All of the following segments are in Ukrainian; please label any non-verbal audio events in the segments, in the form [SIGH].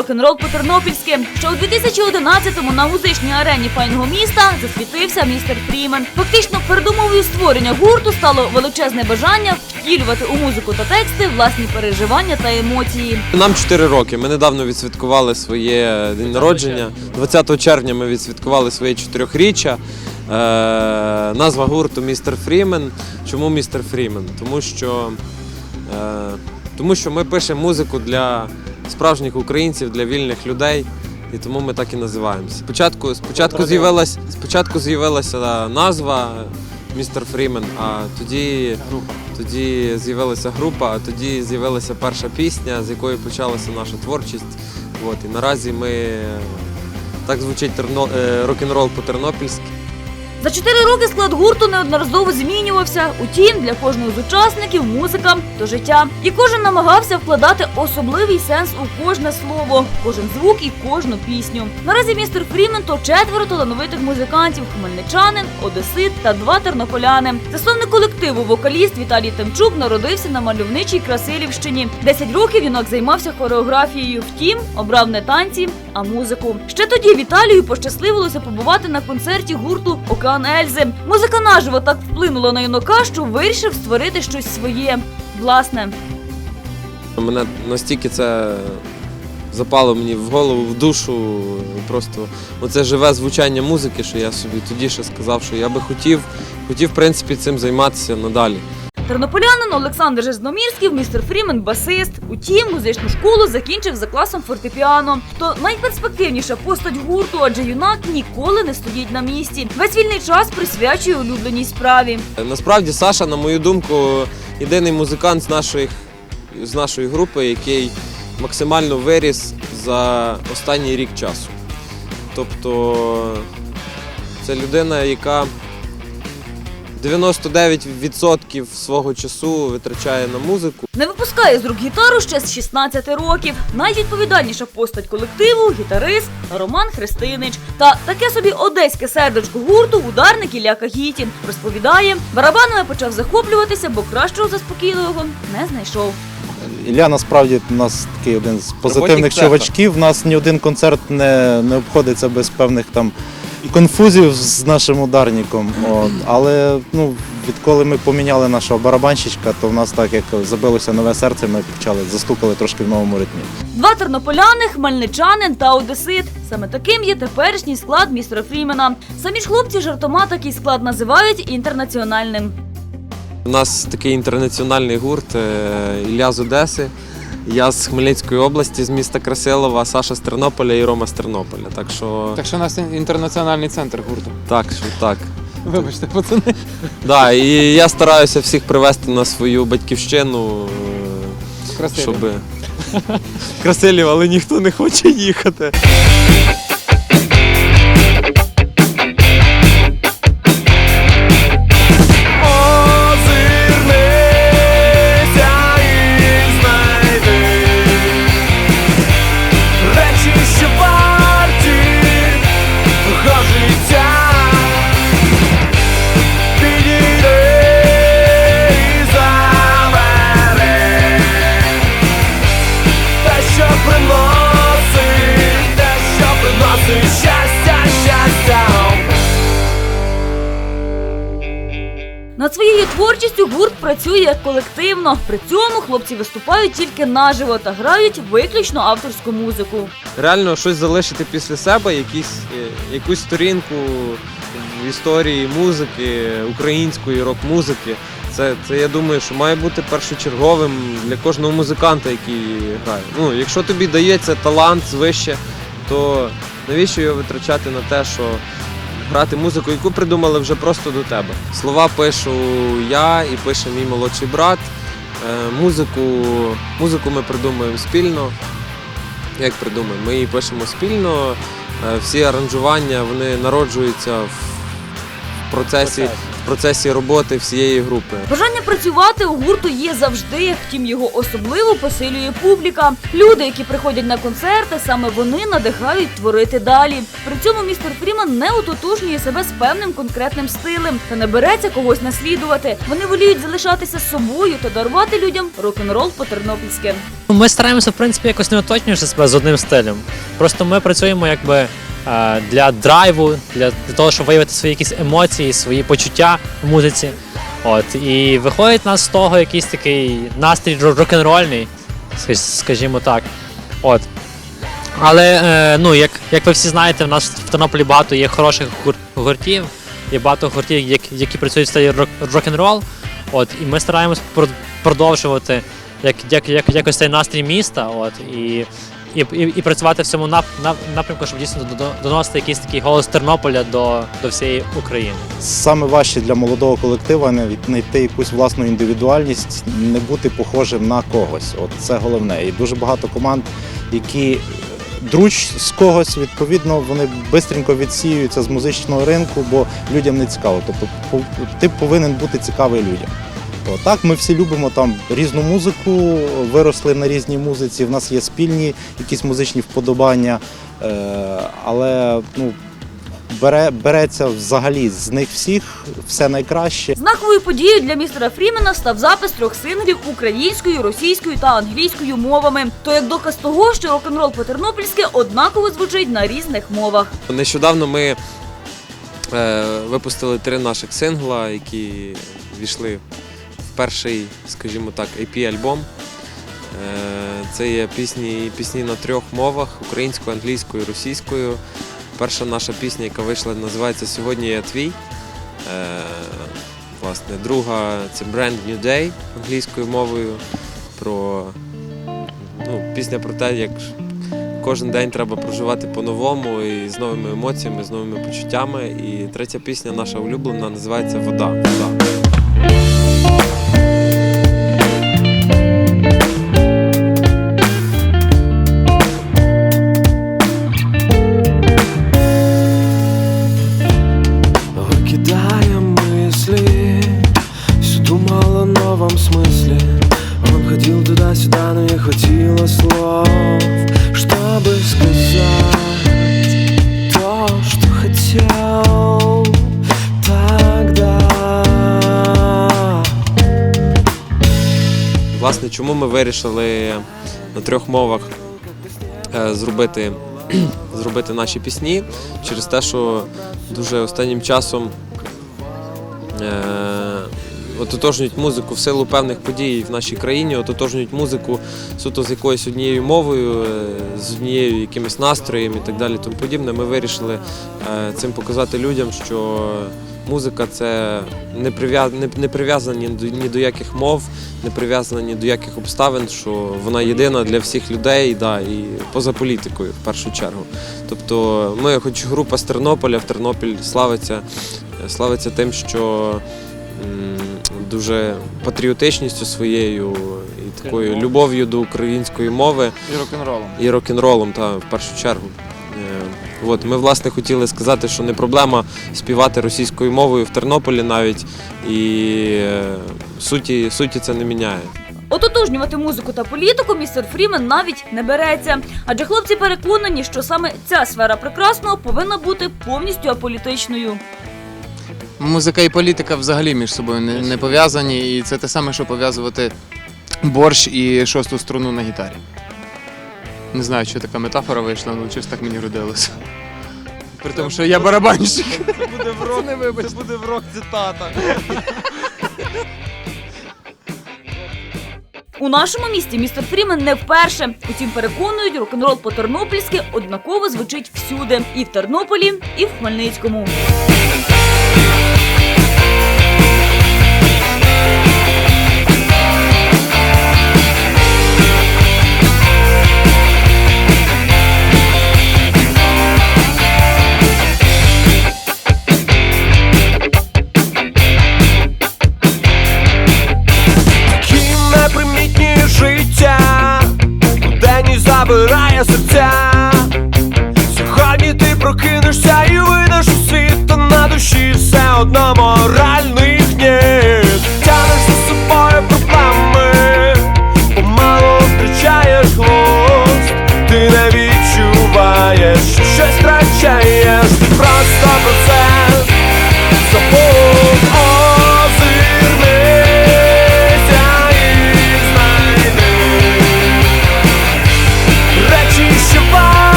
рок-н-рол по-тернопільськи. Ще у 2011-му на музичній арені файного міста засвітився містер Фрімен. Фактично, передумовою створення гурту стало величезне бажання втілювати у музику та тексти власні переживання та емоції. Нам 4 роки. Ми недавно відсвяткували своє день народження. 20 червня ми відсвяткували своє чотирьохріччя. Е, назва гурту Містер Фрімен. Чому містер Фрімен? Тому що, е, тому що ми пишемо музику для справжніх українців, для вільних людей. І тому ми так і називаємося. Спочатку, спочатку, з'явилась, спочатку з'явилася назва Містер Фрімен, а тоді тоді з'явилася група, а тоді з'явилася перша пісня, з якої почалася наша творчість. От, і наразі ми е, так звучить терно, е, рок-н-рол по-тернопільськи. За чотири роки склад гурту неодноразово змінювався. Утім, для кожного з учасників музика то життя. І кожен намагався вкладати особливий сенс у кожне слово, кожен звук і кожну пісню. Наразі містер Фрімен то четверо талановитих музикантів: хмельничанин, одесит та два тернополяни. Засновник колективу вокаліст Віталій Темчук народився на мальовничій Красилівщині. Десять років юнак займався хореографією. Втім, обрав не танці, а музику. Ще тоді Віталію пощасливилося побувати на концерті гурту Океан Ельзи. Музика наживо так вплинула на юнака, що вирішив створити щось своє. Власне, Мене настільки це запало мені в голову, в душу. Просто оце живе звучання музики, що я собі тоді ще сказав, що я би хотів, хотів в принципі, цим займатися надалі. Тернополянин Олександр Жизномірський, містер Фрімен, басист. Утім, музичну школу закінчив за класом фортепіано. То найперспективніша постать гурту, адже юнак ніколи не стоїть на місці. Весь вільний час присвячує улюбленій справі. Насправді Саша, на мою думку, єдиний музикант з нашої, з нашої групи, який максимально виріс за останній рік часу. Тобто це людина, яка 99% свого часу витрачає на музику. Не випускає з рук гітару ще з 16 років. Найвідповідальніша постать колективу гітарист Роман Христинич. Та таке собі одеське сердечко гурту ударник Ілля Кагітін розповідає, барабанами почав захоплюватися, бо кращого заспокійливого не знайшов. Ілля насправді у нас такий один з позитивних Роботник чувачків. У нас ні один концерт не, не обходиться без певних там конфузів з нашим ударником. От. Але ну, відколи ми поміняли нашого барабанщичка, то в нас так як забилося нове серце, ми почали застукали трошки в новому ритмі. Два тернополяни, хмельничанин та одесит. Саме таким є теперішній склад містера Фрімена. Самі ж хлопці жартома такий склад називають інтернаціональним. У нас такий інтернаціональний гурт е, Ілля з Одеси. Я з Хмельницької області, з міста Красилова, Саша з Тернополя і Рома з Тернополя. Так що Так що у нас інтернаціональний центр гурту. так, що так. Вибачте, пацани. Да, і я стараюся всіх привезти на свою батьківщину, е, щоб Красилів, але ніхто не хоче їхати. Працює колективно. При цьому хлопці виступають тільки наживо та грають виключно авторську музику. Реально щось залишити після себе, якісь, е, якусь сторінку в історії музики, української рок-музики. Це, це я думаю, що має бути першочерговим для кожного музиканта, який грає. Ну, якщо тобі дається талант звище, то навіщо його витрачати на те, що грати музику, яку придумали вже просто до тебе. Слова пишу я і пише мій молодший брат. Е, Музику, музику ми придумуємо спільно. Як придумаємо? Ми її пишемо спільно. Е, Всі аранжування вони народжуються в процесі, в процесі роботи всієї групи. Бажання працювати у гурту є завжди, втім його особливо посилює публіка. Люди, які приходять на концерти, саме вони надихають творити далі. При цьому містер Фріман не ототожнює себе з певним конкретним стилем та не береться когось наслідувати. Вони воліють залишатися собою та дарувати людям рок-н-рол по-тернопільськи. Ми стараємося, в принципі, якось не оточнювати себе з одним стилем. Просто ми працюємо якби для драйву, для, того, щоб виявити свої якісь емоції, свої почуття в музиці. От, і виходить у нас з того якийсь такий настрій рок- рок-н-рольний, скажімо так. От. Але е, ну, як, як ви всі знаєте, в нас в Тернополі багато є хороших гур- гуртів, є багато гуртів, які, які працюють в стилі рок- рок-н-рол. І ми стараємось продовжувати як, як, як, якось цей настрій міста. От, і, і, і, і працювати в цьому нап, нап, напрямку, щоб дійсно до- до- доносити якийсь такий голос Тернополя до, до всієї України. Саме важче для молодого колектива не знайти якусь власну індивідуальність, не бути похожим на когось. От це головне. І дуже багато команд, які друч з когось, відповідно, вони швидко відсіюються з музичного ринку, бо людям не цікаво. Тобто ти повинен бути цікавий людям. От, так, ми всі любимо там різну музику, виросли на різній музиці. В нас є спільні якісь музичні вподобання, е, але ну, бере, береться взагалі з них всіх все найкраще. Знаковою подією для містера Фрімена став запис трьох синглів українською, російською та англійською мовами. То як доказ того, що рок-н-рол по-тернопільськи однаково звучить на різних мовах. Нещодавно ми е, випустили три наших сингла, які війшли перший, скажімо так, EP-альбом. Е, це є пісні, пісні на трьох мовах: українською, англійською, російською. Перша наша пісня, яка вийшла, називається Сьогодні я твій. Е, власне, друга це Brand New Day англійською мовою. Про ну, пісня про те, як Кожен день треба проживати по-новому і з новими емоціями, з новими почуттями. І третя пісня, наша улюблена, називається Вода. Вода. Хватило слов Чтобы сказать То, что хотел Тогда Власне, чому ми вирішили на трьох мовах е, зробити, [CLEARS THROAT] зробити наші пісні? Через те, що дуже останнім часом е, ототожнюють музику в силу певних подій в нашій країні, ототожнюють музику суто з якоюсь однією мовою, е, з однією якимось настроєм і так далі. Тому подібне. Ми вирішили е, цим показати людям, що музика це не прив'я- не- не прив'язана ні до, яких мов, не прив'язана ні до яких обставин, що вона єдина для всіх людей, да, і поза політикою в першу чергу. Тобто ми, хоч група з Тернополя, в Тернопіль славиться, славиться тим, що дуже патріотичністю своєю і такою любов'ю до української мови І рок-н-ролом. і рок-н-ролом, та в першу чергу. Е, От, ми власне хотіли сказати, що не проблема співати російською мовою в Тернополі навіть, і е, суті, суті це не міняє. Ототожнювати музику та політику містер Фрімен навіть не береться. Адже хлопці переконані, що саме ця сфера прекрасного повинна бути повністю аполітичною. Музика і політика взагалі між собою не, не пов'язані, і це те саме, що пов'язувати борщ і шосту струну на гітарі. Не знаю, що така метафора вийшла, але щось так мені родилося. При тому, що я барабанщик. Це буде в рок, це буде в рок цитата. У нашому місті містер Фрімен не вперше. Утім, переконують, рок-н-рол по-тернопільськи однаково звучить всюди і в Тернополі, і в Хмельницькому.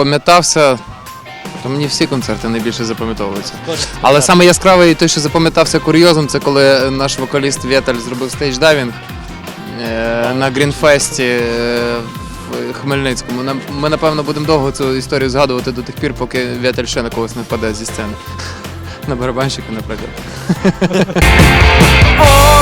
Запам'ятався. То мені всі концерти найбільше запам'ятовуються. Але саме яскравий той, що запам'ятався курйозом, це коли наш вокаліст Вєталь зробив стейдж-дайвінг е, на Грінфесті е, в Хмельницькому. Ми, напевно, будемо довго цю історію згадувати до тих пір, поки Вєталь ще на когось не впаде зі сцени. [LAUGHS] На барабанщика, наприклад. [LAUGHS]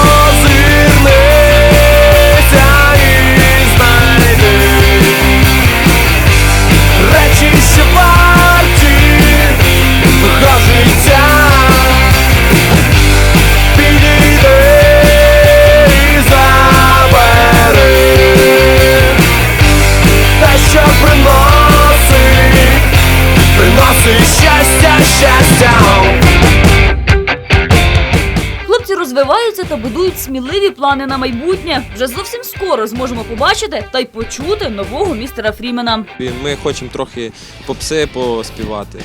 Хлопці розвиваються та будують сміливі плани на майбутнє. Вже зовсім скоро зможемо побачити та й почути нового містера Фрімена. Ми хочемо трохи попси поспівати.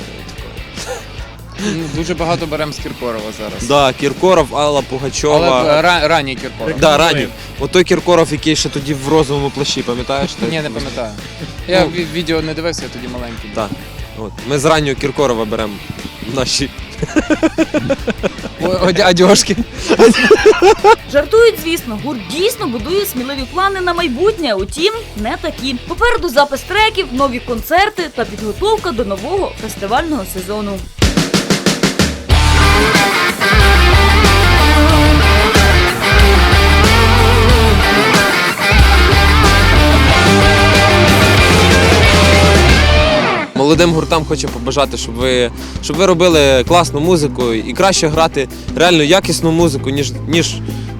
Дуже багато беремо з Кіркорова зараз. Да, Кіркоров, Алла Пугачова. Але е, ра- ранній Кіркоров. Да, ранні. От той Кіркоров, який ще тоді в розовому плащі, пам'ятаєш? Ні, не пам'ятаю. Я Ну. ві- відео не дивився, я тоді маленький. був. Так. От. Ми з раннього Кіркорова беремо наші. Одяжки. Жартують, звісно, гурт дійсно будує сміливі плани на майбутнє. Утім, не такі. Попереду запис треків, нові концерти та підготовка до нового фестивального сезону. Молодим гуртам хочу побажати, щоб ви, щоб ви робили класну музику і краще грати реально якісну музику, ніж, ніж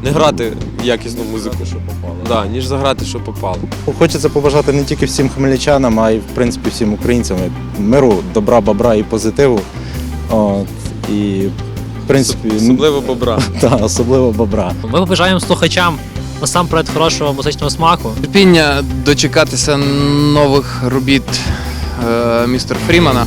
не грати якісну музику. Що попало. Да, ніж заграти, що попало. Хочеться побажати не тільки всім хмельничанам, а й в принципі всім українцям миру, добра, бобра і позитиву. От, і в принципі, Особливо бобра. [LAUGHS] та, особливо бобра. Ми побажаємо слухачам насамперед хорошого музичного смаку. Терпіння дочекатися нових робіт е, містера Фрімана.